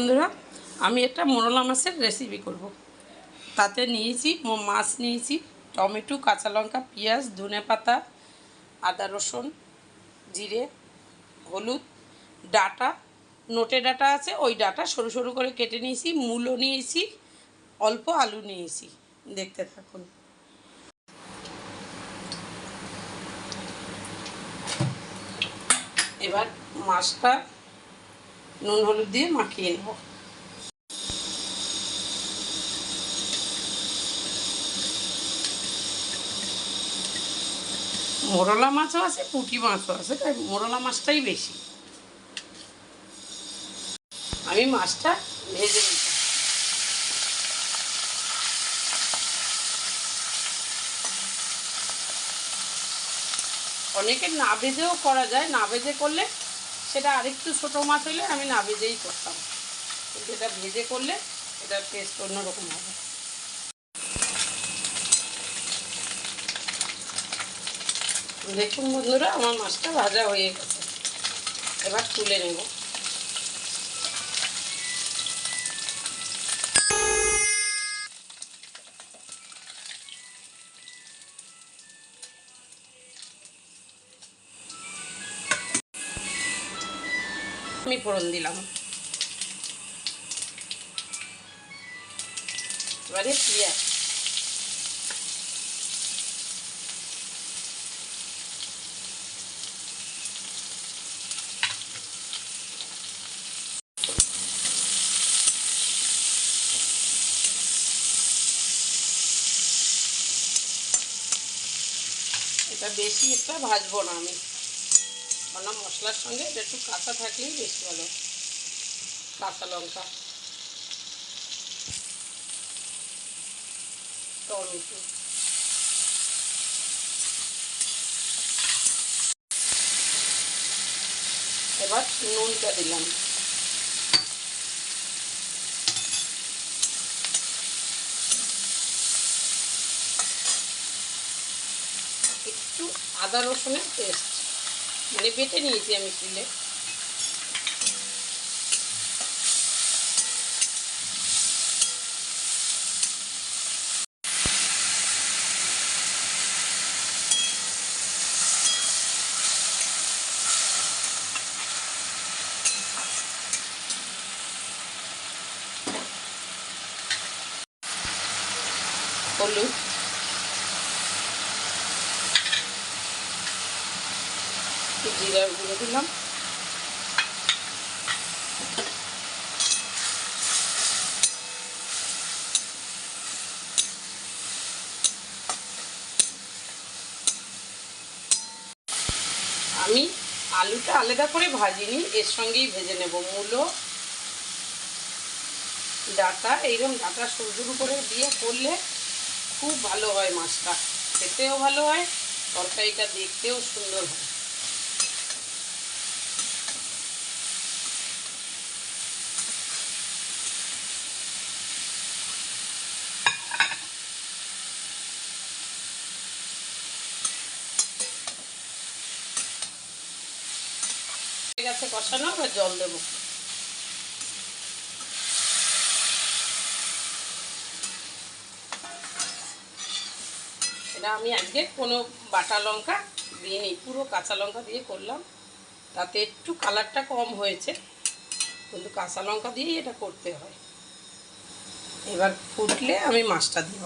বন্ধুরা, আমি একটা মোরলা মাছের রেসিপি করব। তাতে নিয়েছি মাছ নিয়েছি, টমেটো, কাঁচা লঙ্কা, পেঁয়াজ, ধনে পাতা, আদা রসুন, জিরে, হলুদ, ডাটা। নোটে ডাটা আছে, ওই ডাটা সরু সরু করে কেটে নিয়েছি মূলো নিয়েছি, অল্প আলু নিয়েছি। দেখতে থাকুন। এবার মাছটা নুন হলুদ দিয়ে মাখিয়ে নেব। মোরলা মাছও আছে, পুঁটি মাছও আছে, তাই মোরলা মাছটাই বেশি। আমি মাছটা ভেজে নিতাম অনেকে না ভেজেও করা যায়, না ভেজে করলে সেটা আরেকটু ছোটো মাছ হলে আমি না ভেজেই করতাম। কিন্তু এটা ভেজে করলে এটা টেস্ট অন্যরকম হবে। দেখুন বন্ধুরা, আমার মাছটা ভাজা হয়ে গেছে। এবার তুলে নেব। আমি ফোড়ন দিলাম। এবারে পেঁয়াজ এটা বেশি একটা ভাজবো না আমি। কারণ মশলার সঙ্গে এটা একটু কাঁচা থাকলেই বেশি ভালো, কাঁচা লঙ্কা। টমেটো। এবার নুনটা দিলাম। একটু আদা রসুনের পেস্ট। মানে বেটে নিয়েছি আমি শিলে হলুদ। একটু জিরার গুঁড়ো দিলাম। আমি আলুটা আলাদা করে ভাজিনি, এর সঙ্গেই ভেজে নেব মূলো, ডাটা। এইরকম ডাটা সরু করে দিয়ে করলে খুব ভালো হয় মাছটা। খেতেও ভালো হয়, তরকারিটা দেখতেও সুন্দর হয়। আছে কষানো এবার জল দেবো। এটা আমি আজকে কোনো বাটা লঙ্কা দিইনি, পুরো কাঁচা লঙ্কা দিয়ে করলাম। তাতে একটু কালারটা কম হয়েছে, কিন্তু কাঁচা লঙ্কা দিয়েই এটা করতে হয়। এবার ফুটলে আমি মাছটা দিব।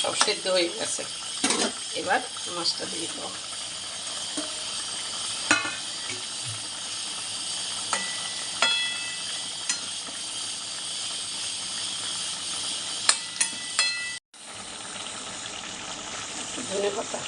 সব সেদ্ধ হয়ে গেছে। এবার মাছটা দিয়ে দেবো ধনে পাতা।